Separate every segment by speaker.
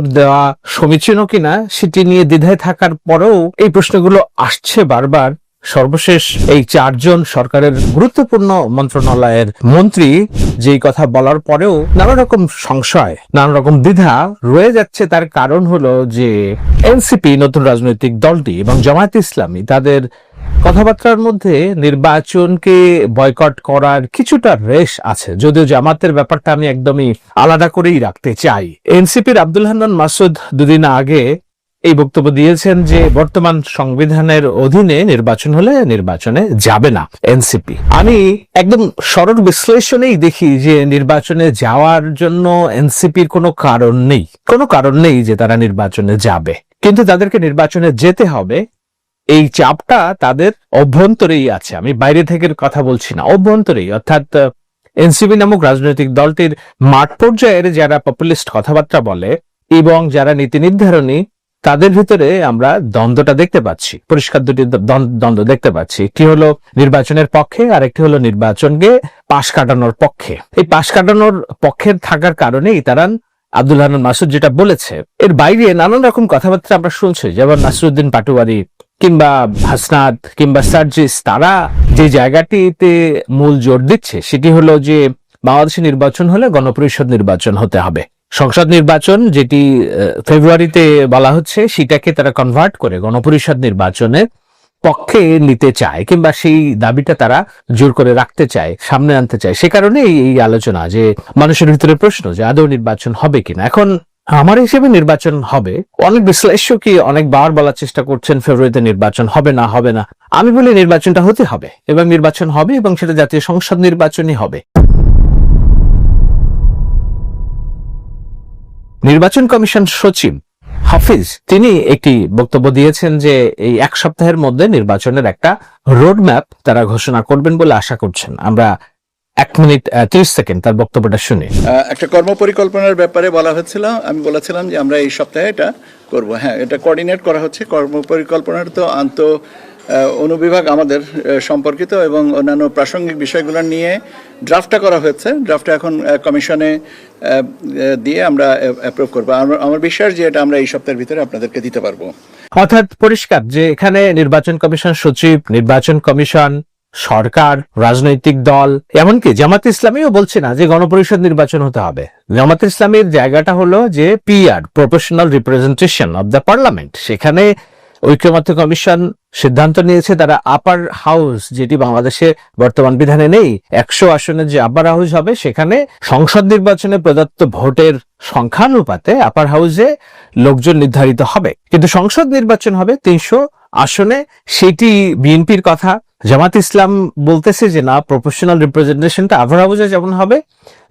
Speaker 1: দেওয়া সমীচীন কিনা সেটি নিয়ে দ্বিধায় থাকার পরেও এই প্রশ্নগুলো আসছে বারবার। সর্বশেষ এই চারজন সরকারের গুরুত্বপূর্ণ মন্ত্রণালয়ের মন্ত্রী যেই কথা বলার পরেও নানা রকম সংশয় নানা রকম দ্বিধা রয়ে যাচ্ছে। তার কারণ হলো যে এনসিপি, নতুন রাজনৈতিক দলটি এবং জামায়াত ইসলামী, তাদের কথাবার্তার মধ্যে নির্বাচনকে বয়কট করার কিছুটা রেশ আছে, যদিও জামাতের ব্যাপারটা আমি একদমই আলাদা করেই রাখতে চাই। এনসিপির আব্দুল হান্নান মাসুদ দুদিন আগে এই বক্তব্য দিয়েছেন যে, বর্তমান সংবিধানের অধীনে নির্বাচন হলে নির্বাচনে যাবে না এনসিপি। আমি একদম সরল বিশ্লেষণেই দেখি যে, নির্বাচনে যাওয়ার জন্য এনসিপির কোনো কারণ নেই। কোনো কারণ নেই যে তারা নির্বাচনে যাবে। কিন্তু তাদেরকে নির্বাচনে যেতে হবে এই চাপটা তাদের অভ্যন্তরেই আছে। আমি বাইরে থেকে কথা বলছি না, অভ্যন্তরেই। অর্থাৎ এনসিপি নামক রাজনৈতিক দলটির মাঠ পর্যায়ের যারা পপুলিস্ট কথাবার্তা বলে এবং যারা নীতি নির্ধারণী, তাদের ভিতরে আমরা দ্বন্দ্বটা দেখতে পাচ্ছি। পরিষ্কার দুটি দ্বন্দ্ব দেখতে পাচ্ছি। একটি হলো নির্বাচনের পক্ষে, আর একটি হলো নির্বাচনকে পাশ কাটানোর পক্ষে। এই পাশ কাটানোর পক্ষে থাকার কারণেই তারা আব্দুল হান্নান মাসুদ যেটা বলেছে, এর বাইরে নানান রকম কথাবার্তা আমরা শুনছি। যেমন নাসরুদ্দিন পাটুয়ারি কিংবা হাসনাত কিংবা সার্জিস, তারা যে জায়গাটিতে মূল জোর দিচ্ছে সেটি হলো যে বাংলাদেশে নির্বাচন হলে গণপরিষদ নির্বাচন হতে হবে। সংসদ নির্বাচন যেটি ফেব্রুয়ারিতে বলা হচ্ছে, সেটাকে তারা কনভার্ট করে গণপরিষদ নির্বাচনের পক্ষে নিতে চায় কিংবা সেই দাবিটা তারা জোর করে রাখতে চায়, সামনে আনতে চায়। সে কারণেই এই আলোচনা যে মানুষের ভিতরে প্রশ্ন যে আদৌ নির্বাচন হবে কিনা। এখন আমার হিসেবে নির্বাচন হবে। অনেক বিশ্লেষকই অনেকবার বলার চেষ্টা করছেন, ফেব্রুয়ারিতে নির্বাচন হবে না হবে না। আমি বলি, নির্বাচনটা হতে হবে। এবং নির্বাচন হবে এবং সেটা জাতীয় সংসদ নির্বাচনই হবে। নির্বাচন কমিশন সচিব হাফিজ, তিনি একটি বক্তব্য দিয়েছেন যে, এই এক সপ্তাহের মধ্যে নির্বাচনের একটা রোড ম্যাপ তারা ঘোষণা করবেন বলে আশা করছেন। আমরা এক মিনিট ত্রিশ সেকেন্ড তার বক্তব্যটা শুনি।
Speaker 2: একটা কর্মপরিকল্পনার ব্যাপারে বলা হচ্ছিল আমি বলেছিলাম যে আমরা এই সপ্তাহে এটা করব। হ্যাঁ এটা কোঅর্ডিনেট করা হচ্ছে। কর্মপরিকল্পনার তো আন্ত অনুবিভাগ আমাদের সম্পর্কিত এবং অন্যান্য প্রাসঙ্গিক বিষয়গুলো নিয়ে ড্রাফটটা করা হয়েছে। ড্রাফটটা এখন কমিশনে দিয়ে আমরা অ্যাপ্রুভ করব। আমার আমার বিশ্বাস যে এটা আমরা এই সপ্তাহের ভিতরে আপনাদেরকে দিতে পারব।
Speaker 1: অর্থাৎ পরিষ্কার যে এখানে নির্বাচন কমিশন সচিব নির্বাচন কমিশন সরকার, রাজনৈতিক দল, এমনকি জামাত ইসলামীও বলছে না যে গণপরিষদ নির্বাচন হতে হবে। জামাত ইসলামীর জায়গাটা হলো যে PR professional representation of the parliament সেখানে ঐক্যমত্য কমিশন সিদ্ধান্ত নিয়েছে, তারা আপার হাউস যেটি বাংলাদেশে বর্তমান বিধানে নেই, একশো আসনের যে আপার হাউস হবে, সেখানে সংসদ নির্বাচনে প্রদত্ত ভোটের সংখ্যানুপাতে আপার হাউসে লোকজন নির্ধারিত হবে। কিন্তু সংসদ নির্বাচন হবে তিনশো আসনে, সেটি বিএনপির কথা। জামাত ইসলাম বলতেছে যে, না প্রফেশনাল রিপ্রেজেন্টেশনটা আপার হাউসে যেমন হবে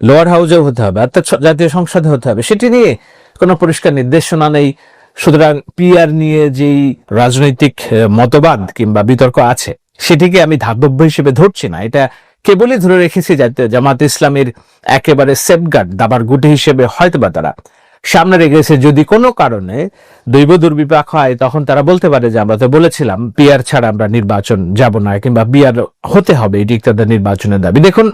Speaker 1: লোয়ার হাউসেও হতে হবে অর্থাৎ জাতীয় সংসদে হতে হবে। সেটি নিয়ে কোনো পরিষ্কার নির্দেশনা নেই। সুতরাং পিআর নিয়ে যেই রাজনৈতিক মতবাদ কিংবা বিতর্ক আছে, সেটিকে আমি ধাতব্য হিসেবে ধরছি না। এটা কেবলই ধরে রেখেছি যাতে জামাত ইসলামের একেবারে সেফগার্ড দাবার গুটি হিসেবে হয়তোবা তারা সামনে রেখেছে যদি কোনো কারণে দৈব দুর্বিপাক হয়, তখন তারা বলতে পারে যে আমরা তো বলেছিলাম, পিয়ার ছাড়া আমরা নির্বাচন যাব না, কিংবা বিয়ার হতে হবে, এটি তাদের নির্বাচনের দাবি। দেখুন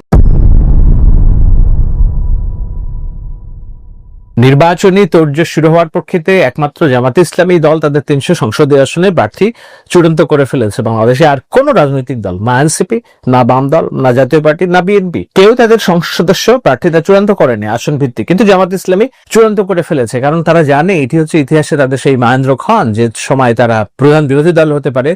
Speaker 1: নির্বাচনী তোড়জোড় শুরু হওয়ার প্রেক্ষিতে একমাত্র জামাতে ইসলামী দল তাদের তিনশো সংসদীয় আসনে প্রার্থী চূড়ান্ত করে ফেলেছে বাংলাদেশে। আর কোন রাজনৈতিক দল, না এনসিপি, না বাম দল, না জাতীয় পার্টি, না বিএনপি, কেউ তাদের সংসদ সদস্য প্রার্থীতা চূড়ান্ত করেনি আসন ভিত্তিক কিন্তু জামাত ইসলামী চূড়ান্ত করে ফেলেছে, কারণ তারা জানে এটি হচ্ছে ইতিহাসে তাদের সেই মহেন্দ্র খান, যে সময় তারা প্রধান বিরোধী দল হতে পারে।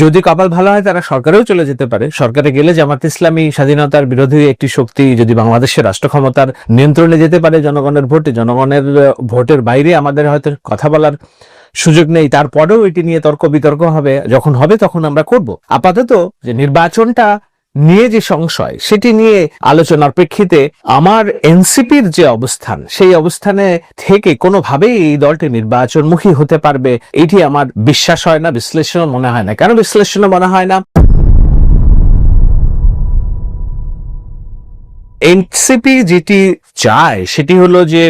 Speaker 1: যদি কপাল ভালো হয়, তারা সরকারেও চলে যেতে পারে। সরকারে গেলে জামাত ইসলামী স্বাধীনতার বিরোধী একটি শক্তি যদি বাংলাদেশের রাষ্ট্র ক্ষমতার নিয়ন্ত্রণে যেতে পারে জনগণের ভোটে জনগণের ভোটের বাইরে আমাদের হয়তো কথা বলার সুযোগ নেই। তারপরেও এটি নিয়ে তর্ক বিতর্ক হবে, যখন হবে তখন আমরা করব। আপাতত যে নির্বাচনটা নিয়ে যে সংশয়, সেটি নিয়ে আলোচনার প্রেক্ষিতে আমার এনসিপির যে অবস্থান, সেই অবস্থানে থেকে কোনোভাবেই এই দলটি নির্বাচনমুখী হতে পারবে, এটি আমার বিশ্বাস হয় না বিশ্লেষণ মনে হয় না। কেন বিশ্লেষণ মনে হয় না? এনসিপি যেটি চায়, সেটি হলো যে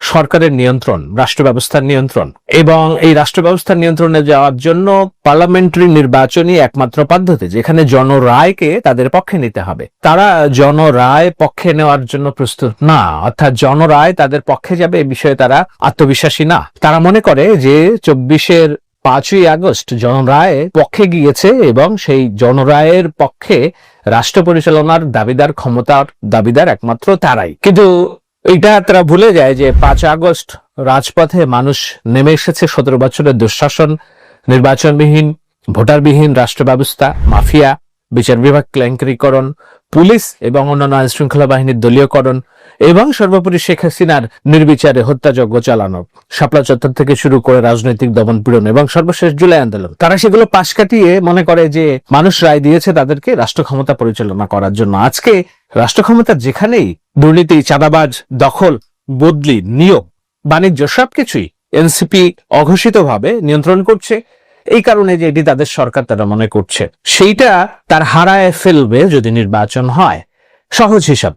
Speaker 1: সরকারের নিয়ন্ত্রণ রাষ্ট্র ব্যবস্থার নিয়ন্ত্রণ এবং এই রাষ্ট্র ব্যবস্থার নিয়ন্ত্রণে যাওয়ার জন্য পার্লামেন্টারি নির্বাচনই একমাত্র পদ্ধতি, যেখানে জনরায়কে তাদের পক্ষে নিতে হবে। তারা জনরায় পক্ষে নেওয়ার জন্য প্রস্তুত না, অর্থাৎ জনরায় তাদের পক্ষে যাবে এ বিষয়ে তারা আত্মবিশ্বাসী না। তারা মনে করে যে চব্বিশের পাঁচই আগস্ট জনরায় পক্ষে গিয়েছে এবং সেই জনরায়ের পক্ষে রাষ্ট্র পরিচালনার দাবিদার, ক্ষমতার দাবিদার একমাত্র তারাই। কিন্তু এটা তারা ভুলে যায় যে পাঁচ আগস্ট রাজপথে মানুষ নেমে এসেছে সতেরো বছরের দুঃশাসন, নির্বাচনবিহীন, ভোটারবিহীন রাষ্ট্র ব্যবস্থা মাফিয়া, বিচার বিভাগ কেলেঙ্কারিকরণ পুলিশ এবং অন্যান্য আইন শৃঙ্খলা বাহিনীর দলীয়করণ এবং সর্বোপরি শেখ হাসিনার নির্বিচারে হত্যাযজ্ঞ চালানো। শাপলা চত্বর থেকে শুরু করে রাজনৈতিক দমন পীড়ন এবং সর্বশেষ জুলাই আন্দোলন। তারা সেগুলো পাশ কাটিয়ে মনে করে যে মানুষ রায় দিয়েছে তাদেরকে রাষ্ট্র ক্ষমতা পরিচালনা করার জন্য। আজকে রাষ্ট্র ক্ষমতা যেখানেই দুর্নীতি, চাঁদাবাজ, দখল, বদলি, নিয়োগ, বাণিজ্য সবকিছুই এনসিপি অঘোষিতভাবে নিয়ন্ত্রণ করছে। এই কারণে যে এটি তাদের সরকার তারা মনে করছে। সেইটা তার হারায় ফেলবে যদি নির্বাচন হয়। সহজ হিসাব।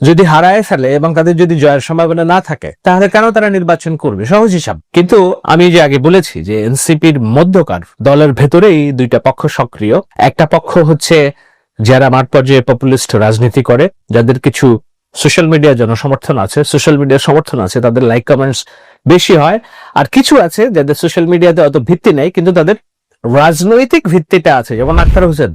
Speaker 1: যদি হারায় ফেলে এবং তাদের যদি জয়ের সম্ভাবনা না থাকে, তাহলে কেন তারা নির্বাচন করবে? সহজ হিসাব। কিন্তু আমি যে আগে বলেছি যে এনসিপির মধ্যকার দলের ভেতরেই দুইটা পক্ষ সক্রিয়। একটা পক্ষ হচ্ছে যারা মাঠ পর্যায়ে পপুলিস্ট রাজনীতি করে, যাদের কিছু সোশ্যাল মিডিয়া জনসমর্থন আছে, সোশ্যাল মিডিয়ার সমর্থন আছে, তাদের লাইক কমেন্টস বেশি হয়। আর কিছু আছে যাদের সোশ্যাল মিডিয়াতে অত ভিত্তি নেই, কিন্তু তাদের রাজনৈতিক ভিত্তিটা আছে। যেমন আখতার হোসেন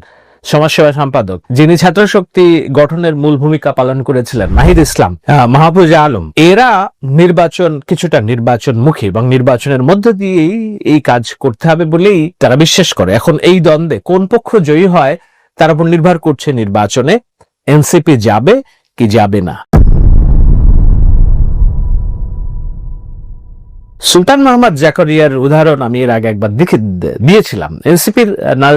Speaker 1: সমাজসেবা সম্পাদক, যিনি ছাত্র শক্তি গঠনের মূল ভূমিকা পালন করেছিলেন, মাহিদ ইসলাম মাহফুজা আলম। এরা নির্বাচন, কিছুটা নির্বাচন মুখী এবং নির্বাচনের মধ্য দিয়েই এই কাজ করতে হবে বলেই তারা বিশ্বাস করে। এখন এই দ্বন্দ্বে কোন পক্ষ জয়ী হয়, তার উপর নির্ভর করছে নির্বাচনে। এনসিপি যাবে কি যাবে না। সুলতান মোহাম্মদ জাকরিয়ার উদাহরণ আমি এর আগে একবার দেখে দিয়েছিলাম। এনসিপির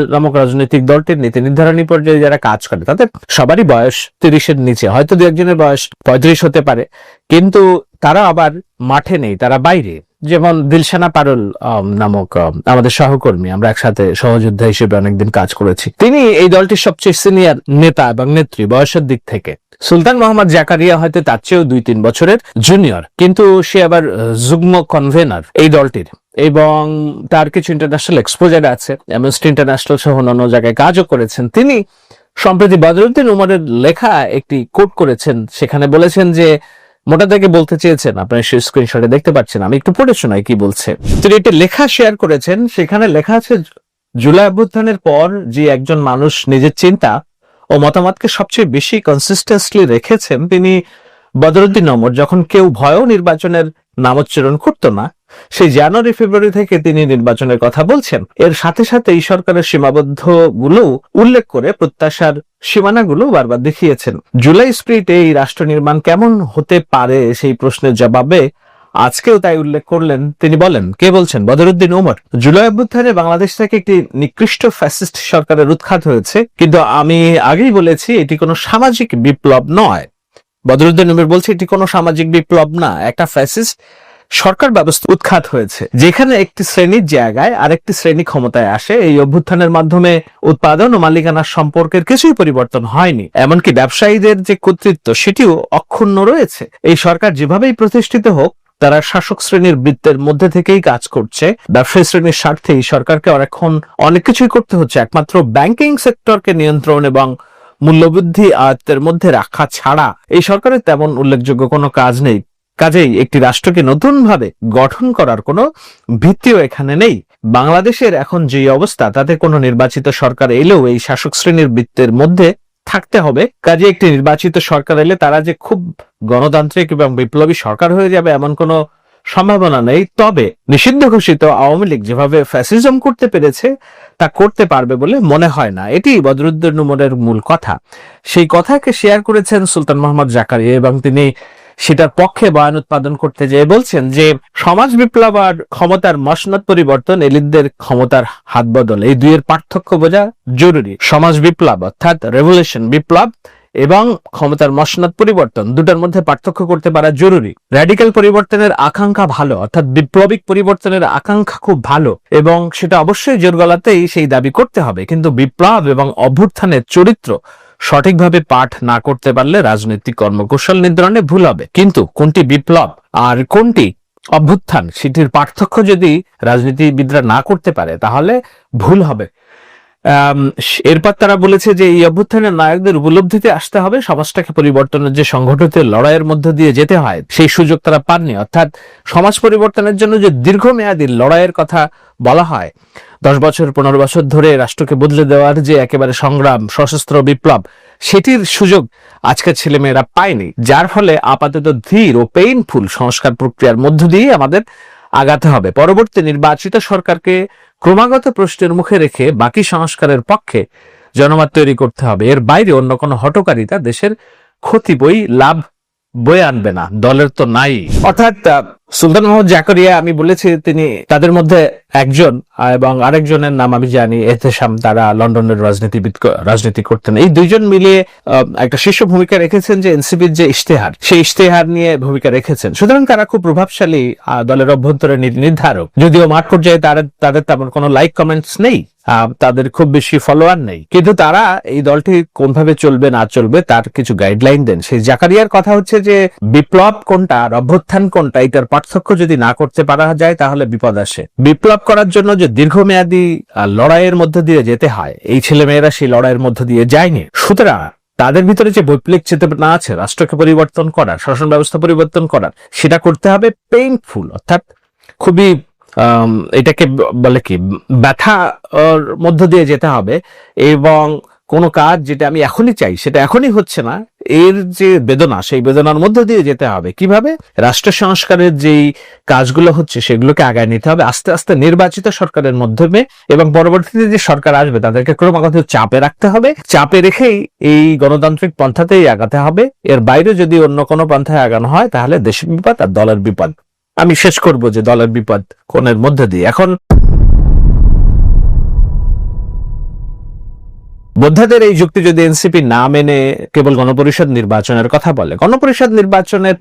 Speaker 1: নামক রাজনৈতিক দলটির নীতি নির্ধারণী পর্যায়ে যারা কাজ করে তাদের সবারই বয়স তিরিশের নিচে হয়তো দু একজনের বয়স পঁয়ত্রিশ হতে পারে। কিন্তু তারা আবার মাঠে নেই তারা বাইরে। যেমন দিলশানা পারুল নামক আম, আমাদের সহকর্মী আমরা একসাথে সহযোদ্ধা হিসেবে অনেকদিন কাজ করেছি। তিনি এই দলটির সবচেয়ে সিনিয়র নেতা এবং নেত্রী বয়সের দিক থেকে। সুলতান মোহাম্মদ জাকারিয়া হয়তো তার চেয়েও দুই তিন বছরের জুনিয়র কিন্তু সে আবার যুগ্ম কনভেনার এই দলটির। এবং তার কিছু ইন্টারন্যাশনাল এক্সপোজার আছে অ্যামনেস্টি ইন্টারন্যাশনাল সহ অন্যান্য জায়গায় কাজও করেছেন। তিনি সম্প্রতি বদরুদ্দিন উমরের লেখা একটি কোট করেছেন, সেখানে বলেছেন যে, মোটা থেকে বলতে চেয়েছেন, আপনার সেই স্ক্রিনশটে দেখতে পাচ্ছেন, আমি একটু পড়ে শোনাই কি বলছে। তিনি একটি লেখা শেয়ার করেছেন, সেখানে লেখা আছে, জুলাই অভ্যুত্থানের পর যে একজন মানুষ নিজের চিন্তা ও মতামতকে সবচেয়ে বেশি কনসিস্টেন্সলি রেখেছেন তিনি বদরুদ্দিন অমর যখন কেউ ভয়ও নির্বাচনের নামোচ্চারণ করতো না, সেই জানুয়ারি, ফেব্রুয়ারি থেকে তিনি নির্বাচনের কথা বলছেন। এর সাথে সাথে এই সরকারের সীমাবদ্ধগুলো উল্লেখ করে প্রত্যাশার সীমানাগুলো বারবার দেখিয়েছেন। জুলাই স্প্রিটে এই রাষ্ট্র নির্মাণ কেমন হতে পারে সেই প্রশ্নের জবাবে আজকেও তাই উল্লেখ করলেন, তিনি বলেন, কে বলছেন? বদরুদ্দিন ওমর। জুলাই অভ্যুত্থানে বাংলাদেশ থেকে একটি নিকৃষ্ট ফ্যাসিস্ট সরকারের উৎখাত হয়েছে। কিন্তু আমি আগেই বলেছি, এটি কোনো সামাজিক বিপ্লব নয়। বদরুদ্দিন উমের বলছে, এটি কোনো সামাজিক বিপ্লব না, একটা ফ্যাসিস্ট সরকার ব্যবস্থা উৎখাত হয়েছে। যেখানে একটি শ্রেণির জায়গায় আরেকটি শ্রেণি ক্ষমতায় আসে, এই অভ্যুত্থানের মাধ্যমে উৎপাদন ও মালিকানার সম্পর্কের কিছুই পরিবর্তন হয়নি। এমনকি ব্যবসায়ীদের যে কর্তৃত্ব, সেটিও অক্ষুণ্ণ রয়েছে। এই সরকার যেভাবেই প্রতিষ্ঠিত হোক তারা শাসক শ্রেণির বৃত্তের মধ্যে থেকেই কাজ করছে। ব্যবসায়ী শ্রেণির স্বার্থে এই সরকারকে এখন অনেক কিছুই করতে হচ্ছে। একমাত্র ব্যাংকিং সেক্টরকে নিয়ন্ত্রণ এবং মূল্যবৃদ্ধি আয়ত্তের মধ্যে রাখা ছাড়া এই সরকারের তেমন উল্লেখযোগ্য কোনো কাজ নেই। কাজেই একটি রাষ্ট্রকে নতুনভাবে গঠন করার কোনো ভিত্তিও এখানে নেই। বাংলাদেশের এখন যে অবস্থা, তাতে কোনো নির্বাচিত সরকার এলেও এই শাসক শ্রেণির বৃত্তের মধ্যে থাকতে হবে। কাজে একটি নির্বাচিত সরকার এলে তারা যে খুব গণতান্ত্রিক এবং বিপ্লবী সরকার হয়ে যাবে এমন কোনো সম্ভাবনা নেই। তবে নিষিদ্ধ ঘোষিত আওয়ামী লীগ যেভাবে ফ্যাসিজম করতে পেরেছে, তা করতে পারবে বলে মনে হয় না। এটি বদরুদ্দিন নুমনের মূল কথা। সেই কথাকে শেয়ার করেছেন সুলতান মোহাম্মদ জাকারিয়া এবং তিনি সেটার পক্ষে বয়ান উৎপাদন করতে যেয়ে বলছেন যে, সমাজ বিপ্লব আর ক্ষমতার মসনদ পরিবর্তন এলিটদের ক্ষমতার হাত বদল। এই দুইয়ের পার্থক্য বোঝা জরুরি। সমাজ বিপ্লব, অর্থাৎ রেভলিউশন বিপ্লব এবং ক্ষমতার মসনদ পরিবর্তন দুটার মধ্যে পার্থক্য করতে পারা জরুরি। র্যাডিক্যাল পরিবর্তনের আকাঙ্ক্ষা ভালো, অর্থাৎ বিপ্লবিক পরিবর্তনের আকাঙ্ক্ষা খুব ভালো এবং সেটা অবশ্যই জোর গলাতেই সেই দাবি করতে হবে। কিন্তু বিপ্লব এবং অভ্যুত্থানের চরিত্র সঠিকভাবে পাঠ না করতে পারলে রাজনৈতিক কর্মকৌশল নির্ধারণে ভুল হবে। কিন্তু কোনটি বিপ্লব আর কোনটি অভ্যুত্থান, সেটির পার্থক্য যদি রাজনীতিবিদরা না করতে পারে, তাহলে ভুল হবে। এরপর তারা বলেছে যে এই অভ্যুত্থানের নায়কদের উপলব্ধিতে আসতে হবে সমাজটাকে পরিবর্তনের যে সংগঠিত লড়াইয়ের মধ্য দিয়ে যেতে হয়, সেই সুযোগ তারা পাননি। অর্থাৎ সমাজ পরিবর্তনের জন্য যে দীর্ঘমেয়াদী লড়াইয়ের কথা বলা হয়, দশ বছর, পনেরো বছর ধরে রাষ্ট্রকে বদলে দেওয়ার যে একেবারে সংগ্রাম, সশস্ত্র বিপ্লব, সেটির সুযোগ আজকের ছেলেমেয়েরা পায়নি। যার ফলে আপাতত ধীর ও পেইনফুল সংস্কার প্রক্রিয়ার মধ্য দিয়ে আমাদের আগাতে হবে। পরবর্তী নির্বাচিত সরকারকে ক্রমাগত প্রশ্নের মুখে রেখে বাকি সংস্কারের পক্ষে জনমত তৈরি করতে হবে। এর বাইরে অন্য কোনো হটকারিতা দেশের ক্ষতি বই, লাভ বয়ে আনবে না। দলের তো নাই। অর্থাৎ সুলতান মোহাম্মদ জাকরিয়া আমি বলেছি, তিনি তাদের মধ্যে একজন, এবং আরেকজনের নাম আমি জানি এহতেশাম তারা লন্ডনের রাজনীতিবিদ রাজনীতি করতেন। এই দুইজন মিলিয়ে একটা শীর্ষ ভূমিকা রেখেছেন যে এনসিপির যে ইশতেহার, সেই ইশতেহার নিয়ে ভূমিকা রেখেছেন। সুতরাং তারা খুব প্রভাবশালী দলের অভ্যন্তরে নির্ধারক। যদিও মাঠ পর্যায়ে তাদের তাদের তেমন কোনো লাইক কমেন্টস নেই। তাদের খুব বেশি ফলোয়ার নেই। কিন্তু তারা এই দলটি কোনভাবে চলবে, না চলবে, তার কিছু গাইডলাইন দেন। সেই জাকারিয়ার কথা হচ্ছে যে, বিপ্লব কোনটা আর অভ্যুত্থান কোনটা, এটার পার্থক্য যদি না করতে পারা যায়, তাহলে বিপদ আসে। বিপ্লব করার জন্য যে দীর্ঘমেয়াদী লড়াইয়ের মধ্য দিয়ে যেতে হয়, এই ছেলেমেয়েরা সেই লড়াইয়ের মধ্য দিয়ে যায়নি। সুতরাং তাদের ভিতরে যে বৈপ্লবিক চেতনা আছে, রাষ্ট্রকে পরিবর্তন করার, শাসন ব্যবস্থা পরিবর্তন করার, সেটা করতে হবে পেইনফুল অর্থাৎ খুবই এটাকে বলে কি, ব্যথা ওর মধ্য দিয়ে যেতে হবে এবং কোনো কাজ যেটা আমি এখনই চাই, সেটা এখনই হচ্ছে না, এর যে বেদনা, সেই বেদনার মধ্য দিয়ে যেতে হবে। কীভাবে? রাষ্ট্র সংস্কারের যেই কাজগুলো হচ্ছে, সেগুলোকে আগায় নিতে হবে। আস্তে আস্তে নির্বাচিত সরকারের মাধ্যমে এবং পরবর্তীতে যে সরকার আসবে, তাদেরকে ক্রমাগত চাপে রাখতে হবে। চাপে রেখেই এই গণতান্ত্রিক পন্থাতেই আগাতে হবে। এর বাইরে যদি অন্য কোনো পন্থায় আগানো হয়, তাহলে দেশের বিপদ আর দলের বিপদ। আমি শেষ করব যে দলের বিপদ কোণের মধ্যে দিয়ে। এখন বোদ্ধাদের এই যুক্তি যদি এনসিপি না মেনে কেবল গণপরিষদ নির্বাচনের কথা বলে, গণপরিষদ নির্বাচনের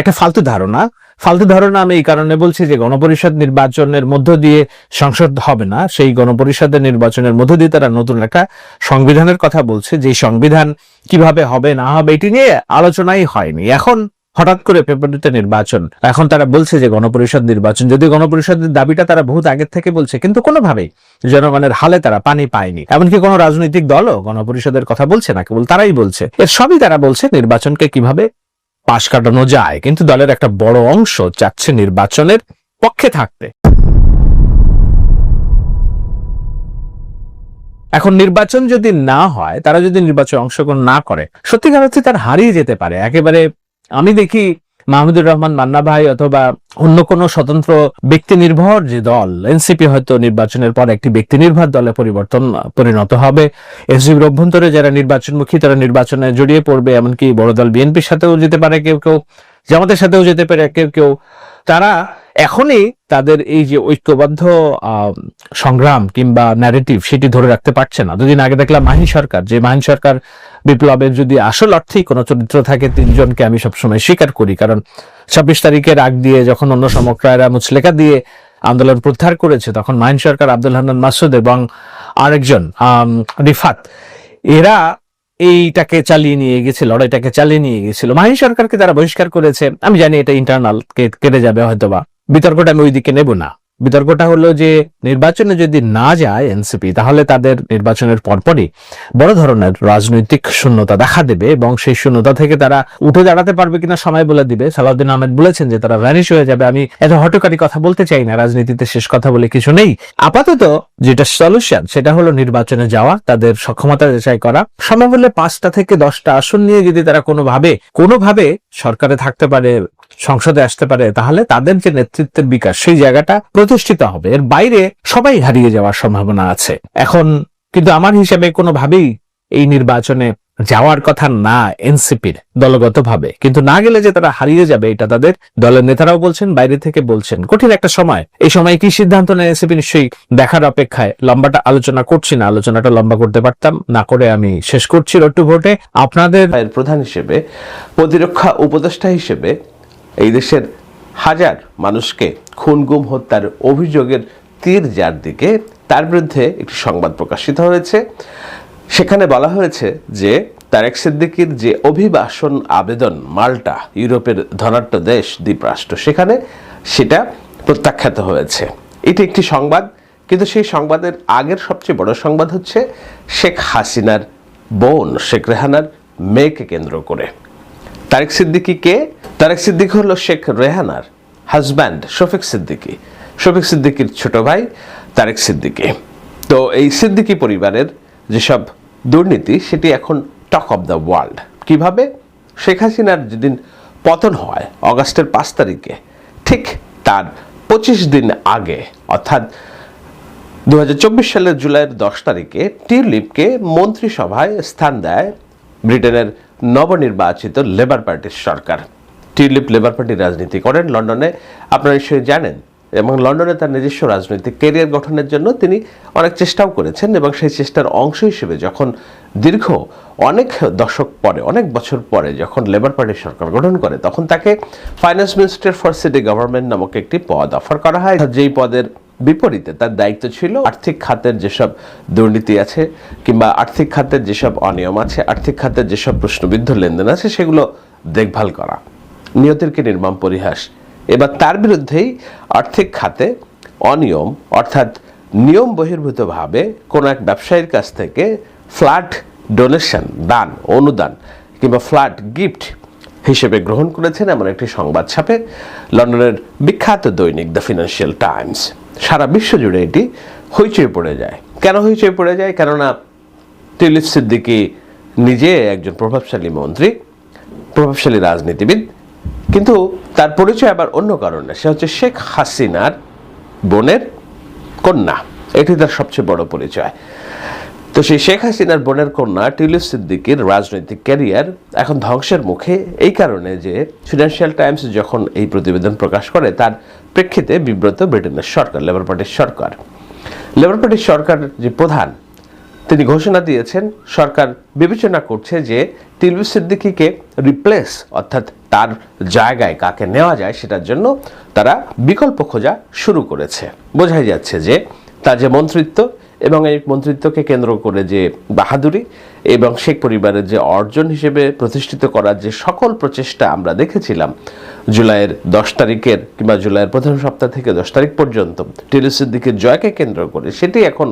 Speaker 1: একটা ফালতু ধারণা। ফালতু ধারণা আমি এই কারণে বলছি যে গণপরিষদ নির্বাচনের মধ্য দিয়ে সংসদ হবে না, সেই গণপরিষদের নির্বাচনের মধ্য দিয়ে তারা নতুন একটা সংবিধানের কথা বলছে। যে সংবিধান কীভাবে হবে না হবে এটি নিয়ে আলোচনাই হয়নি। এখন হঠাৎ করে ফেব্রুয়ারিতে নির্বাচন। এখন তারা বলছে যে গণপরিষদ নির্বাচন। যদি গণপরিষদের দাবিটা তারা বহুত আগের থেকে বলছে, কিন্তু কোনোভাবেই জনগণের হালে তারা পানি পায়নি। এমনকি কোনো রাজনৈতিক দলও গণপরিষদের কথা বলছে না, কেবল তারাই বলছে। এর সবই তারা বলছে নির্বাচনকে কীভাবে পাশ কাটানো যায়, কিন্তু দলের একটা বড় অংশ চাচ্ছে নির্বাচনের পক্ষে থাকতে। এখন নির্বাচন যদি না হয়, তারা যদি নির্বাচনে অংশগ্রহণ না করে, সত্যিকার অর্থে তার হারিয়ে যেতে পারে। একেবারে আমি দেখি মাহমুদুর রহমান মান্না ভাই অথবা অন্য কোনো স্বতন্ত্র ব্যক্তি নির্ভর যে দল, এনসিপি হয়তো নির্বাচনের পর একটি ব্যক্তি নির্ভর দলে পরিবর্তন, পরিণত হবে। এসজিপির অভ্যন্তরে যারা নির্বাচনমুখী, তারা নির্বাচনে জড়িয়ে পড়বে, এমনকি বড় দল বিএনপির সাথেও যেতে পারে কেউ কেউ, জামাতের সাথেও যেতে পারে কেউ কেউ। তারা এখনই তাদের এই যে ঐক্যবদ্ধ সংগ্রাম কিংবা ন্যারেটিভ সেটি ধরে রাখতে পারছে না। দুদিন আগে দেখলাম মাহিন সরকার, যে মাহিন সরকার বিপ্লবের যদি আসল অর্থেই কোনো চরিত্র থাকে, তিনজনকে আমি সবসময় স্বীকার করি। কারণ ছাব্বিশ তারিখের আগ দিয়ে যখন অন্য সমক্রায়রা মুচলেখা দিয়ে আন্দোলন প্রত্যাহার করেছে, তখন মাহিন সরকার, আব্দুল হান্নান মাসুদ এবং আরেকজন রিফাত, এরা এইটাকে চালিয়ে নিয়ে গেছে, লড়াইটাকে চালিয়ে নিয়ে গেছিল। মাহিন সরকারকে তারা বহিষ্কার করেছে। আমি জানি এটা ইন্টারনাল কেটে যাবে হয়তোবা। বিতর্কটা আমি ওইদিকে নেব না। বিতর্কটা হলো যে, নির্বাচনে যদি না যায় এনসিপি, তাহলে তাদের নির্বাচনের পরপরই বড় ধরনের রাজনৈতিক শূন্যতা দেখা দেবে এবং সেই শূন্যতা থেকে তারা উঠে দাঁড়াতে পারবে কিনা সময় বলে দিবে। সালাউদ্দিন আহমেদ বলেছেন যে, তারা ভ্যানিশ হয়ে যাবে। আমি এত হটকারী কথা বলতে চাই না, রাজনীতিতে শেষ কথা বলে কিছু নেই। আপাতত যেটা সলিউশন সেটা হলো নির্বাচনে যাওয়া, তাদের সক্ষমতা যাচাই করা। সম্ভব হলে পাঁচটা থেকে দশটা আসন নিয়ে যদি তারা কোনোভাবে কোনোভাবে সরকারে থাকতে পারে সংসদে আসতে পারে, তাহলে তাদের যে নেতৃত্বের বিকাশ, সেই জায়গাটা প্রতিষ্ঠিত হবে। এর বাইরে সবাই হারিয়ে যাওয়ার সম্ভাবনা আছে। এখন কিন্তু আমার হিসাবে কোনোভাবেই এই নির্বাচনে যাওয়ার কথা না এনসিপির দলগতভাবে। কিন্তু না গেলে যে তারা হারিয়ে যাবে, এটা তাদের দলের নেতারাও বলছেন, বাইরে থেকে বলছেন। কঠিন একটা সময়। এই সময় কি সিদ্ধান্ত নেয় এনসিপি? নিশ্চয়ই দেখার অপেক্ষায়। লম্বাটা আলোচনা করছি না, আলোচনাটা লম্বা করতে পারতাম। না করে আমি শেষ করছি রট্টু ভোটে। আপনাদের
Speaker 3: প্রধান হিসেবে প্রতিরক্ষা উপদেষ্টা হিসেবে এই দেশের হাজার মানুষকে খুন, গুম হত্যার অভিযোগের তীর যার দিকে তার বিরুদ্ধে একটি সংবাদ প্রকাশিত হয়েছে। সেখানে বলা হয়েছে যে তারেক সিদ্দিকির যে অভিবাসন আবেদন মাল্টা, ইউরোপের ধনাঢ্য দেশ দ্বীপরাষ্ট্র সেখানে, সেটা প্রত্যাখ্যাত হয়েছে। এটি একটি সংবাদ, কিন্তু সেই সংবাদের আগের সবচেয়ে বড় সংবাদ হচ্ছে শেখ হাসিনার বোন, শেখ রেহানার মেয়েকে কেন্দ্র করে। তারেক সিদ্দিকি কে? তারেক সিদ্দিকি হলো শেখ রেহানার হাজব্যান্ড শফিক সিদ্দিকি। শফিক সিদ্দিকির ছোট ভাই তারেক সিদ্দিকি। তো এই সিদ্দিকি পরিবারের যেসব দুর্নীতি, সেটি এখন টক অফ দ্য ওয়ার্ল্ড কীভাবে? শেখ হাসিনার যেদিন পতন হয়, অগাস্টের পাঁচ তারিখে, ঠিক তার পঁচিশ দিন আগে, অর্থাৎ দু হাজার চব্বিশ সালের জুলাইয়ের দশ তারিখে, টিউলিপকে মন্ত্রিসভায় স্থান দেয় ব্রিটেনের নবনির্বাচিত লেবার পার্টির সরকার। টিউলিপ লেবার পার্টির রাজনীতি করেন লন্ডনে। আপনারা নিশ্চয়ই জানেন, এবং লন্ডনে তার নিজস্ব রাজনৈতিক কেরিয়ার গঠনের জন্য তিনি অনেক চেষ্টাও করেছেন, এবং সেই চেষ্টার অংশ হিসেবে যখন দীর্ঘ অনেক দশক পরে, অনেক বছর পরে যখন লেবার পার্টির সরকার গঠন করে, তখন তাকে finance minister for city government নামক একটি পদ অফার করা হয়। যেই পদের বিপরীতে তার দায়িত্ব ছিল আর্থিক খাতের যেসব দুর্নীতি আছে কিংবা আর্থিক খাতের যেসব অনিয়ম আছে, আর্থিক খাতের যেসব প্রশ্নবিদ্ধ লেনদেন আছে, সেগুলো দেখভাল করা। নিয়তির কি নির্মম পরিহাস? এবার তার বিরুদ্ধেই আর্থিক খাতে অনিয়ম অর্থাৎ নিয়ম বহির্ভূতভাবে কোনো এক ব্যবসায়ীর কাছ থেকে ফ্ল্যাট ডোনেশন, দান, অনুদান কিংবা ফ্ল্যাট গিফট হিসেবে গ্রহণ করেছেন এমন একটি সংবাদ ছাপে লন্ডনের বিখ্যাত দৈনিক দ্য ফিনান্সিয়াল টাইমস। সারা বিশ্ব জুড়ে এটি হইচই পড়ে যায়। কেন হইচই পড়ে যায়? কেননা টিলিপ সিদ্দিকি নিজে একজন প্রভাবশালী মন্ত্রী, প্রভাবশালী রাজনীতিবিদ, কিন্তু তার পরিচয় আবার অন্য কারণে। সে হচ্ছে শেখ হাসিনার বোনের কন্যা। এটি তার সবচেয়ে বড় পরিচয়। তো সেই শেখ হাসিনার বোনের কন্যা টিউলিপ সিদ্দিকির রাজনৈতিক ক্যারিয়ার এখন ধ্বংসের মুখে। এই কারণে যে ফিনান্সিয়াল টাইমস যখন এই প্রতিবেদন প্রকাশ করে, তার প্রেক্ষিতে বিব্রত ব্রিটেনের সরকার লেবার পার্টির সরকার। লেবার পার্টির সরকার যে প্রধান, তিনি ঘোষণা দিয়েছেন, সরকার বিবেচনা করছে যে টিলবি সিদ্দিকিকে রিপ্লেস অর্থাৎ তার জায়গায় কাকে নেওয়া যায়, সেটার জন্য তারা বিকল্প খোঁজা শুরু করেছে। বোঝাই যাচ্ছে যে তার যে মন্ত্রিত্ব এবং এই মন্ত্রিত্বকে কেন্দ্র করে যে বাহাদুরি এবং শেখ পরিবারের যে অর্জন হিসেবে প্রতিষ্ঠিত করার যে সকল প্রচেষ্টা আমরা দেখেছিলাম, জুলাইয়ের দশ তারিখের কিংবা জুলাইয়ের প্রথম সপ্তাহ থেকে দশ তারিখ পর্যন্ত টিলু দিকে জয়কে কেন্দ্র করে সেটি এখন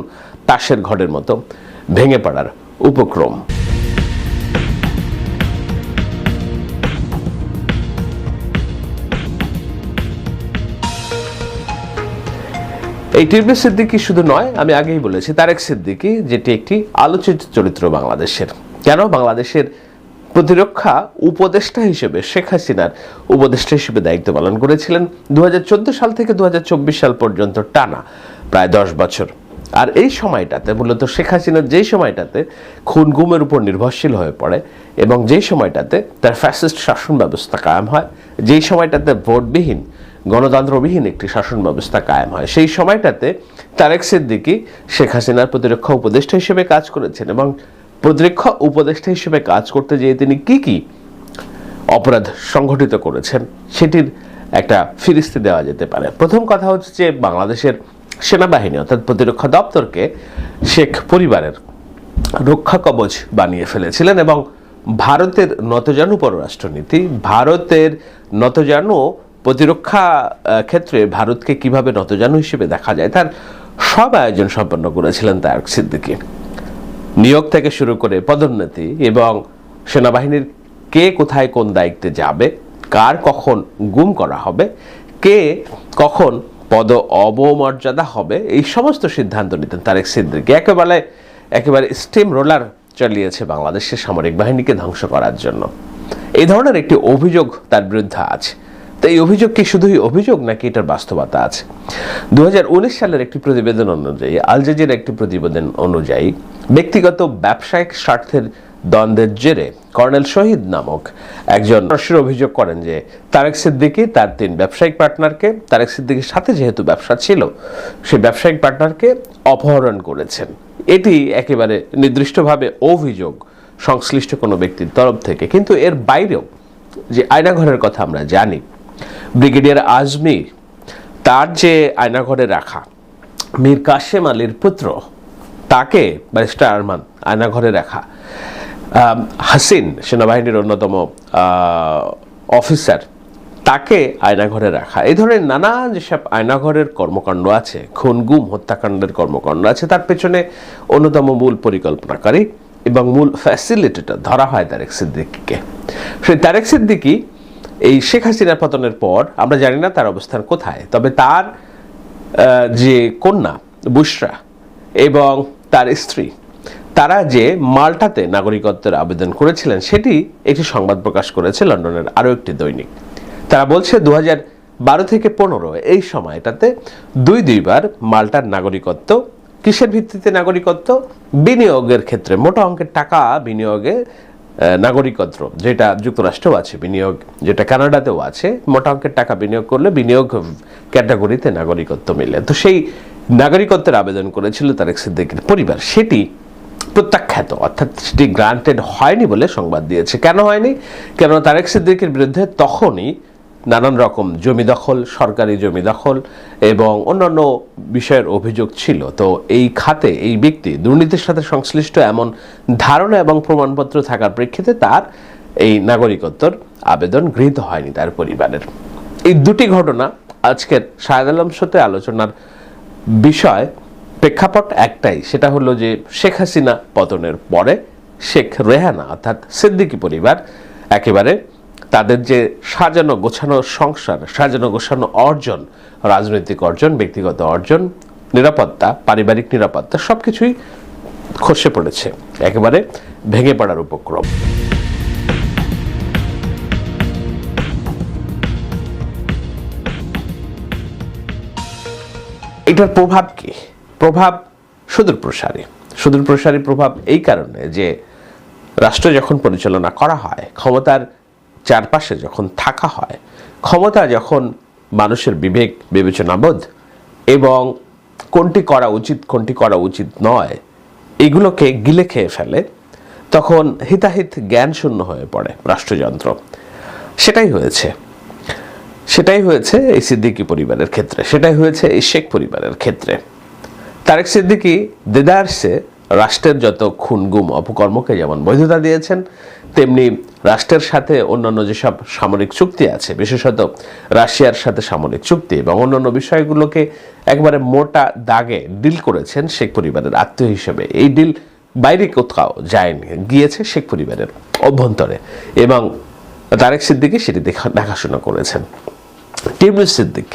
Speaker 3: তাসের ঘরের মতো ভেঙে পড়ার উপক্রম। এই টিরবি সিদ্দিকি শুধু নয়, আমি আগেই বলেছি, তারেক সিদ্দিকি যেটি একটি আলোচিত চরিত্র বাংলাদেশের। কেন? বাংলাদেশের প্রতিরক্ষা উপদেষ্টা হিসেবে শেখ হাসিনার উপদেষ্টা হিসেবে দায়িত্ব পালন করেছিলেন দু হাজার চোদ্দ সাল থেকে দু হাজার চব্বিশ সাল পর্যন্ত টানা প্রায় দশ বছর। আর এই সময়টাতে মূলত শেখ হাসিনার যেই সময়টাতে খুন গুমের উপর নির্ভরশীল হয়ে পড়ে এবং যেই সময়টাতে তার ফ্যাসিস্ট শাসন ব্যবস্থা কায়েম হয় যেই সময়টাতে ভোটবিহীন গণতন্ত্রবিহীন একটি শাসন ব্যবস্থা কায়েম হয়। সেই সময়টাতে তারেক সিদ্দিকি শেখ হাসিনার প্রতিরক্ষা উপদেষ্টা হিসেবে কাজ করেছেন এবং প্রতিরক্ষা উপদেষ্টা হিসেবে কাজ করতে যেয়ে তিনি কি কি অপরাধ সংঘটিত করেছেন সেটির একটা ফিরিস্তি দেওয়া যেতে পারে। প্রথম কথা হচ্ছে যে বাংলাদেশের সেনাবাহিনী অর্থাৎ প্রতিরক্ষা দপ্তরকে শেখ পরিবারের রক্ষা কবচ বানিয়ে ফেলেছিলেন এবং ভারতের নতজানু পররাষ্ট্রনীতি, ভারতের নতজানু প্রতিরক্ষা ক্ষেত্রে ভারতকে কীভাবে নতজানু হিসেবে দেখা যায় তার সব আয়োজন সম্পন্ন করেছিলেন তারক সিদ্দিকী। নিয়োগ থেকে শুরু করে পদোন্নতি এবং সেনাবাহিনীর কে কোথায় কোন দায়িত্বে যাবে, কার কখন গুম করা হবে, কে কখন পদ অবমর্যাদা হবে, এই সমস্ত সিদ্ধান্ত নিতেন তারেক সিদ্দিকি। একেবারে একেবারে স্টিম রোলার চালিয়েছে বাংলাদেশের সামরিক বাহিনীকে ধ্বংস করার জন্য। এই ধরনের একটি অভিযোগ তার বিরুদ্ধে আছে। তো এই অভিযোগ কি শুধুই অভিযোগ নাকি এটার বাস্তবতা আছে? দু হাজার উনিশ সালের একটি প্রতিবেদন অনুযায়ী, আল জাজির একটি প্রতিবেদন অনুযায়ী, ব্যক্তিগত ব্যবসায়িক স্বার্থের দ্বন্দ্বের জেরে কর্নেল শহীদ নামক একজন সরাসরি অভিযোগ করেন যে, তারেক সিদ্দিকি তার তিন ব্যবসায়িক পার্টনারকে, তারেক সিদ্দিকির সাথে যেহেতু ব্যবসা ছিল সেই ব্যবসায়িক পার্টনারকে অপহরণ করেছেন। এটি একেবারে নির্দিষ্টভাবে অভিযোগ সংশ্লিষ্ট কোনো ব্যক্তির তরফ থেকে। কিন্তু এর বাইরেও যে আয়নাঘরের কথা আমরা জানি ব্রিগেডিয়ার আজমি তার যে আয়নাঘরে রাখা, মীর কাশেম আলীর পুত্র, তাকে ব্যারিস্টার আরমান আয়নাঘরে রাখা হাসিন সেনাবাহিনীর অন্যতম অফিসার, তাকে আয়নাঘরে রাখা। এই ধরনের নানা যেসব আয়নাঘরের কর্মকাণ্ড আছে, খুন, গুম, হত্যাকাণ্ডের কর্মকাণ্ড আছে, তার পেছনে অন্যতম মূল পরিকল্পনাকারী এবং মূল ফ্যাসিলিটেটর ধরা হয় তারেক সিদ্দিকিকে। সেই তারেক সিদ্দিকি এই শেখ হাসিনার পতনের পর, আমরা জানি না তার অবস্থান কোথায়, তবে তার যে কন্যা, বুশরা, এবং তার স্ত্রী, তারা যে মাল্টাতে নাগরিকত্বের আবেদন করেছিলেন, সেটি একটি সংবাদ প্রকাশ করেছে লন্ডনের আরও একটি দৈনিক। তারা বলছে দু বারো থেকে পনেরো, এই সময়টাতে দুই দুইবার মাল্টার নাগরিকত্ব, কিসের ভিত্তিতে নাগরিকত্ব? বিনিয়োগের ক্ষেত্রে। মোটা অঙ্কের টাকা বিনিয়োগে নাগরিকত্ব, যেটা যুক্তরাষ্ট্রেও আছে বিনিয়োগ, যেটা কানাডাতেও আছে মোটা অঙ্কের টাকা বিনিয়োগ করলে বিনিয়োগ ক্যাটাগরিতে নাগরিকত্ব মিলে। তো সেই নাগরিকত্বের আবেদন করেছিল তারেক সিদ্দিকের পরিবার। সেটি প্রত্যাখ্যাত, অর্থাৎ সেটি গ্রান্টেড হয়নি বলে সংবাদ দিয়েছে। কেন হয়নি? কেন তারেক সিদ্দিকের বিরুদ্ধে তখনই নানান রকম জমি দখল, সরকারি জমি দখল এবং অন্যান্য বিষয়ের অভিযোগ ছিল। তো এই খাতে, এই ব্যক্তি দুর্নীতির সাথে সংশ্লিষ্ট এমন ধারণা এবং প্রমাণপত্র থাকার প্রেক্ষিতে তার এই নাগরিকত্বর আবেদন গৃহীত হয়নি তার পরিবারের। এই দুটি ঘটনা আজকের শাহেদ আলম শোতে আলোচনার বিষয় প্রেক্ষাপট একটাই, সেটা হলো যে শেখ হাসিনা পতনের পরে শেখ রেহানা, অর্থাৎ সিদ্দিকী পরিবার, একেবারে তাদের যে সাজানো গোছানো সংসার, সাজানো গোছানো অর্জন, রাজনৈতিক অর্জন, ব্যক্তিগত অর্জন, নিরাপত্তা, পারিবারিক নিরাপত্তা, সবকিছুই খসে পড়েছে। একেবারে ভেঙে পড়ার উপক্রম। এটার প্রভাব কি? প্রভাব সুদূর প্রসারী। সুদূর প্রসারী প্রভাব এই কারণে যে রাষ্ট্র যখন পরিচালনা করা হয়, ক্ষমতার চারপাশে যখন থাকা হয়, ক্ষমতা যখন মানুষের বিবেক, বিবেচনাবোধ এবং কোনটি করা উচিত, কোনটি করা উচিত নয়, এগুলোকে গিলে খেয়ে ফেলে, তখন হিতাহিত জ্ঞান শূন্য হয়ে পড়ে রাষ্ট্রযন্ত্র। সেটাই হয়েছে। সেটাই হয়েছে এই সিদ্দিকি পরিবারের ক্ষেত্রে। সেটাই হয়েছে এই শেখ পরিবারের ক্ষেত্রে। তারেক সিদ্দিকী দেদারসে রাষ্ট্রের যত খুনগুম, অপকর্মকে যেমন বৈধতা দিয়েছেন তেমনি রাষ্ট্রের সাথে অন্যান্য যেসব সামরিক চুক্তি আছে, বিশেষত রাশিয়ার সাথে সামরিক চুক্তি এবং অন্যান্য বিষয়গুলোকে একবারে মোটা দাগে ডিল করেছেন শেখ পরিবারের আত্মীয় হিসেবে। এই ডিল বাইরে কোথাও যায়নি, গিয়েছে শেখ পরিবারের অভ্যন্তরে এবং তারেক সিদ্দিকী সেটি দেখা, দেখাশোনা করেছেন। টিমরুজ সিদ্দিক,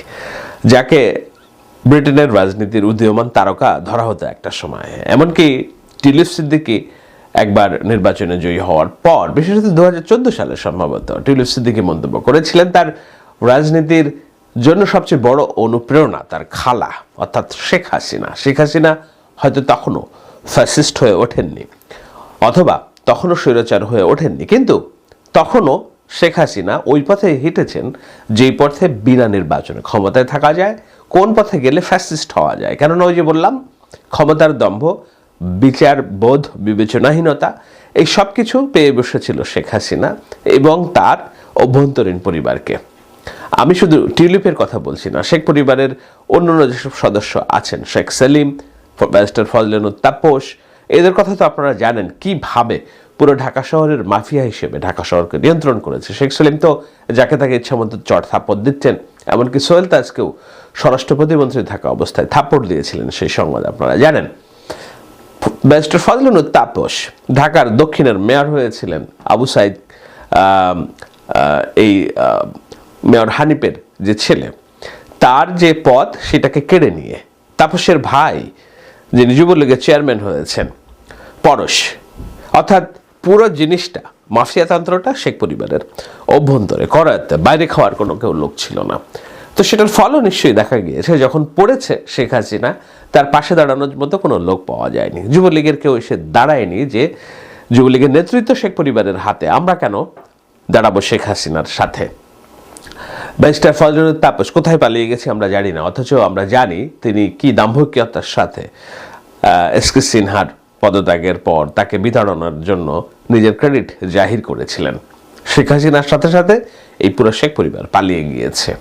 Speaker 3: যাকে ব্রিটেনের রাজনীতির উদীয়মান তারকা ধরা হতো একটা সময়, এমনকি টিলিপ সিদ্দিকি একবার নির্বাচনে জয়ী হওয়ার পর বিশেষত দু হাজার সালে সম্ভবত টিলিপ সিদ্দিকি মন্তব্য করেছিলেন, তার রাজনীতির জন্য সবচেয়ে বড় অনুপ্রেরণা তার খালা, অর্থাৎ শেখ হাসিনা। শেখ হাসিনা হয়তো তখনও ফ্যাসিস্ট হয়ে ওঠেননি, অথবা তখনও স্বৈরাচার হয়ে ওঠেননি, কিন্তু তখনও শেখ হাসিনা ওই পথে হেঁটেছেন, যেই পথে বিনা নির্বাচনে ক্ষমতায় থাকা যায়, কোন পথে গেলে ফ্যাসিস্ট হওয়া যায়। কেননা ওই যে বললাম, ক্ষমতার দম্ভ বিচার বোধ বিবেচনাহীনতা, এই সব কিছু পেয়ে বসেছিল শেখ হাসিনা এবং তার অভ্যন্তরীণ পরিবারকে। আমি শুধু টিউলিপের কথা বলছি না, শেখ পরিবারের অন্যান্য যেসব সদস্য আছেন, শেখ সেলিম, ব্যারিস্টার ফজলেন তাপস, এদের কথা তো আপনারা জানেন কীভাবে পুরো ঢাকা শহরের মাফিয়া হিসেবে ঢাকা শহরকে নিয়ন্ত্রণ করেছে। শেখ সেলিম তো যাকে তাকে ইচ্ছা মতো চট থাপ্পড় দিচ্ছেন, এমনকি সোহেল তাজকেও স্বরাষ্ট্র প্রতিমন্ত্রী থাকা অবস্থায় থাপ্পড় দিয়েছিলেন সেই সংবাদ আপনারা জানেন। ব্যারিস্টার ফজলুন তাপস ঢাকার দক্ষিণের মেয়র হয়েছিলেন আবু সাইদ এই মেয়র হানিফের যে ছেলে। তার যে পদ সেটাকে কেড়ে নিয়ে তাপসের ভাই, যিনি যুবলীগের চেয়ারম্যান হয়েছেন, পরশ। অর্থাৎ পুরো জিনিসটা, মাফিয়াতন্ত্রটা শেখ পরিবারের অভ্যন্তরে। করাতে, বাইরে খাওয়ার কোনো কেউ লোক ছিল না। তো সেটার ফলও নিশ্চয়ই দেখা গিয়েছে। যখন পড়েছে শেখ হাসিনা, তার পাশে দাঁড়ানোর মতো কোনো লোক পাওয়া যায়নি। যুবলীগের কেউ এসে দাঁড়ায়নি যে যুবলীগের নেতৃত্ব শেখ পরিবারের হাতে। আমরা কেন দাঁড়াবো শেখ হাসিনার সাথে? ব্যারিস্টার ফজলুল তাপস, কোথায় পালিয়ে গেছে আমরা জানি না, অথচ আমরা জানি তিনি কি দাম্ভিকতার সাথে এস কে সিনহার পদত্যাগের পর তাকে বিতাড়নার জন্য নিজের ক্রেডিট জাহির করেছিলেন। শেখ হাসিনার সাথে সাথে এই পুরো শেখ পরিবার পালিয়ে গিয়েছে।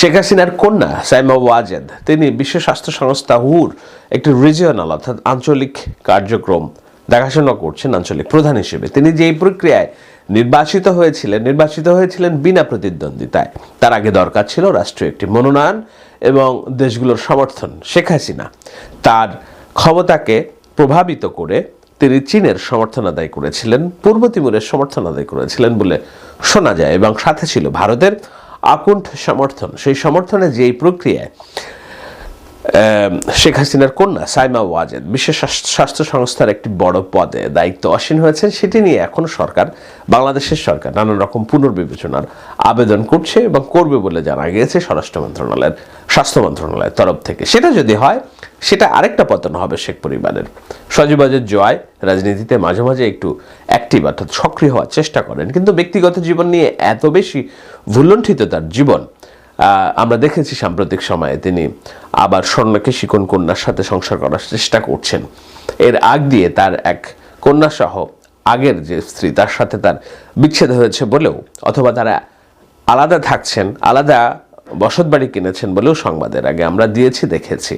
Speaker 3: শেখ হাসিনার কন্যা সাইমা ওয়াজেদ, তিনি বিশ্ব স্বাস্থ্য সংস্থা হুর, একটি রিজিয়নাল অর্থাৎ আঞ্চলিক কার্যক্রম দেখাশোনা করছেন আঞ্চলিক প্রধান হিসেবে। তিনি যেই প্রক্রিয়ায় নির্বাচিত হয়েছিলেন নির্বাচিত হয়েছিলেন বিনা প্রতিদ্বন্দ্বিতায়। তার আগে দরকার ছিল রাষ্ট্রীয় একটি মনোনয়ন এবং দেশগুলোর সমর্থন শেখ হাসিনা। তার ক্ষমতাকে প্রভাবিত করে তিনি চীনের সমর্থন আদায় করেছিলেন, পূর্ব তিমুরের সমর্থন আদায় করেছিলেন বলে শোনা যায় এবং সাথে ছিল ভারতের আকুণ্ঠ সমর্থন। সেই সমর্থনে যেই প্রক্রিয়ায় শেখ হাসিনার কন্যা সাইমা ওয়াজেদ বিশ্ব স্বাস্থ্য- সংস্থার একটি বড় পদে দায়িত্ব আসীন হয়েছেন। সেটি নিয়ে এখন সরকার, বাংলাদেশের সরকার নানান রকম পুনর্বিবেচনার আবেদন করছে এবং করবে বলে জানা গিয়েছে স্বরাষ্ট্র মন্ত্রণালয়ের, স্বাস্থ্য মন্ত্রণালয়ের তরফ থেকে। সেটা যদি হয়, সেটা আরেকটা পতন হবে শেখ পরিবারের। সজীবাজের জয় রাজনীতিতে মাঝে মাঝে একটু অ্যাক্টিভ অর্থাৎ সক্রিয় হওয়ার চেষ্টা করেন। কিন্তু ব্যক্তিগত জীবন নিয়ে এত বেশি ভুলণ্ঠিত তার জীবন আমরা দেখেছি সাম্প্রতিক সময়ে তিনি আবার স্বর্ণকে শিকন কন্যার সাথে সংসার করার চেষ্টা করছেন। এর আগ দিয়ে তার এক কন্যা সহ আগের যে স্ত্রী, তার সাথে তার বিচ্ছেদ হয়েছে বলেও, অথবা তারা আলাদা থাকছেন, আলাদা বসত বাড়ি কিনেছেন বলেও সংবাদের আগে আমরা দিয়েছি, দেখেছি।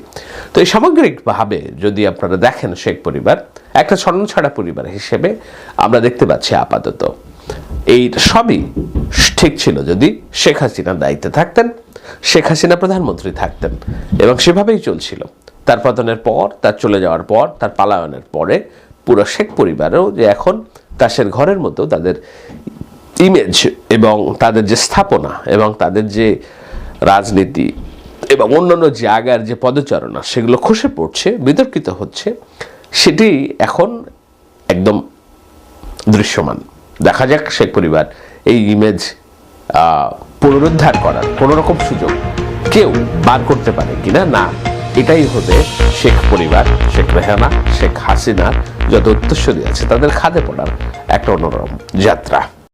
Speaker 3: তো এই সামগ্রিকভাবে যদি আপনারা দেখেন শেখ পরিবার, একটা ছন্নছাড়া পরিবার হিসেবে আমরা দেখতে পাচ্ছি আপাতত। এই সবই ঠিক ছিল যদি শেখ হাসিনা দায়িত্বে থাকতেন, শেখ হাসিনা প্রধানমন্ত্রী থাকতেন এবং সেভাবেই চলছিল। তার পতনের পর, তার চলে যাওয়ার পর, তার পালায়নের পরে পুরো শেখ পরিবারও যে এখন তাসের ঘরের মতো তাদের ইমেজ এবং তাদের যে স্থাপনা এবং তাদের যে রাজনীতি এবং অন্যান্য জায়গার যে পদচারণা সেগুলো খসে পড়ছে, বিতর্কিত হচ্ছে, সেটি এখন একদম দৃশ্যমান। দেখা যাক শেখ পরিবার এই ইমেজ পুনরুদ্ধার করার কোনো রকম সুযোগ কেউ বার করতে পারে কিনা? না, এটাই হবে শেখ পরিবার, শেখ রেহানা শেখ হাসিনার যত উত্তরস্বরী আছে, তাদের খাদে পড়ার একটা অন্যরকম যাত্রা।